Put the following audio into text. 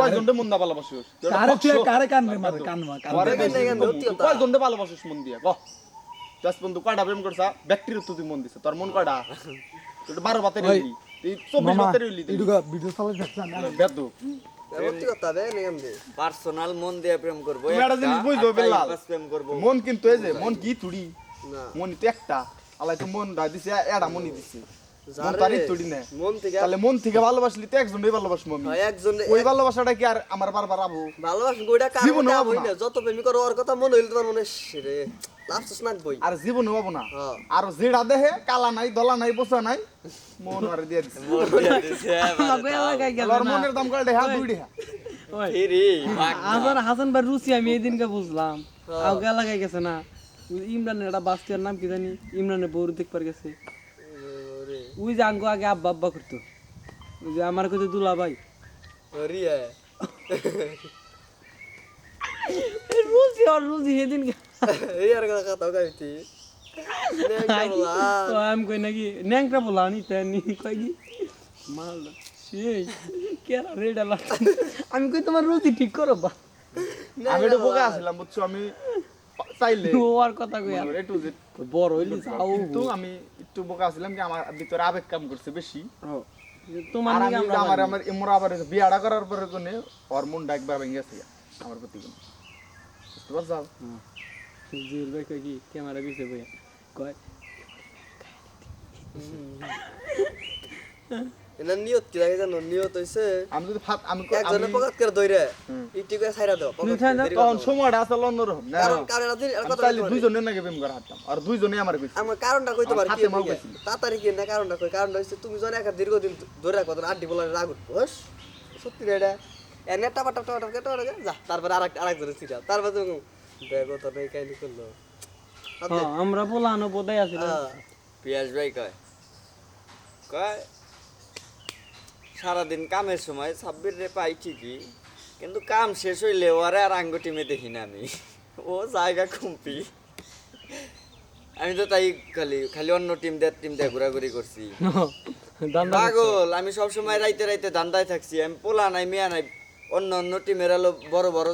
কয় মন দা ভালোবাসিস। কারে তুই কারে কান মার কান মার কান ঘরে মার। গেছি কয় জন্ডে ভালোবাসিস মন দিয়া কহ দশ বন্ধু কয়টা প্রেম করছা? ব্যাকটেরিয়া তুই মন দিছে। তোর মন কয়টা তুই তো বারো বাতে রইলি তুই চব্বিশ মামা বাতে রইলি তুই ভিডিও চালাই দেখছেন বেদু সত্যি কথা বে নিয়ম দে পার্সোনাল মন দিয়ে প্রেম করব। তুমি একটা জিনিস বুঝছ বেলাল। প্রেম করব। মন কিন্তু এই যে মন কি তুড়ি না। মন তো একটা। আলাই তো মন দা দিছে এড়া মনি দিছে। মন মন থেকে মন ভালোবাসলি তো একজনই ভালোবাসবো আমি। একজন ওই ভালোবাসাটা কি আর আমার বারবার আবু? ভালোবাস গোটা কার হব না। না। যত প্রেমিক ওর কথা মনে হইল তোমার মনে রে লাস্ট স্নাক বই। আর জীবন হব না। হ্যাঁ। আর যেটা দেহে কালা নাই দলা নাই বসা নাই মন দিয়ে দিছে। না। মনের দাম করে দেহা? দুই দেহা। হাসান ভাই রুচি আমি এই দিনকে বুঝলাম এলাকায় গেছে না। ইমরানের একটা বাস্তিয়ার নাম কি জানি? ইমরানের বউর দেখবার গেছে। ওই যে আঙ্গো আগে আব্বা আব্বা করতো। ওই যে আমার কাছে দুলা ভাই। রিয়া রুচি আর রুচি সেদিনকে এই আর কথা কথা কইতি। তো আমি কই নাকি? ন্যাংটা বলা নি তেনি কই কি মালদা। সেই কেরা রেডা লাগছে। আমি কই তোমার রুচি ঠিক করো বা? আমি একটু বোকা আছিলাম বুঝছ? আমি পা- চাইলে আর কথা কই আর একটু যে বড় হইলি যাও। কিন্তু আমি একটু বোকা আছিলাম কি আমার ভিতরে আবেগ কাম করছে বেশি। তোমার নাকি আমরা আমার আমার ইমরা আবার বিয়াটা করার পরে কোনে ওর মনটা একবার ভেঙে গেছে আমার প্রতি কোনে। বুঝতে পারছ? জির ভাই কই কি? ক্যামেরা পিছে বইয়া কয় এনা নিয়ত কি লাগে জানো? নিয়ত হইছে আমি যদি ফাত আমি একজনে পকাত করে দইরে ইটি করে ছাইরা দাও তখন সময়টা আসলে অন্যরকম। না কারণ কারণ দিন আর কথা চাইলে দুইজনের নাকি প্রেম করে হাঁটতাম আর দুইজনে আমার কইছে। আমার কারণটা কইতে পারি কি। তাড়াতাড়ি কি না কারণটা কই? কারণটা হইছে তুমি জানো একটা দীর্ঘদিন ধরে রাখো তোর আড্ডি বলার রাগ উঠবো। সত্যি রে এটা? এনে টাপা টাপা টাপা টাপা যা তারপরে আরেক আরেকজনের ছিটা তারপরে তুমি দেখো তো নেই কাইলি করল। হ্যাঁ আমরা বলানো বোধাই হ্যাঁ। পিয়াস ভাই কয়? কয়? সারাদিন কামের সময় সাব্বির রে পাই ঠিকই কিন্তু কাম শেষ হইলে ওরে আর আঙ্গ টিমে দেখি না আমি। ও জায়গা খুম্পি। আমি তো তাই খালি খালি অন্য টিম দেয় টিম দিয়ে ঘোরাঘুরি করছি। দান্দা পাগল আমি সবসময় রাইতে রাইতে ধান্দায় থাকছি আমি পোলা নাই মেয়া নাই অন্য অন্য টিমের আলো বড় বড়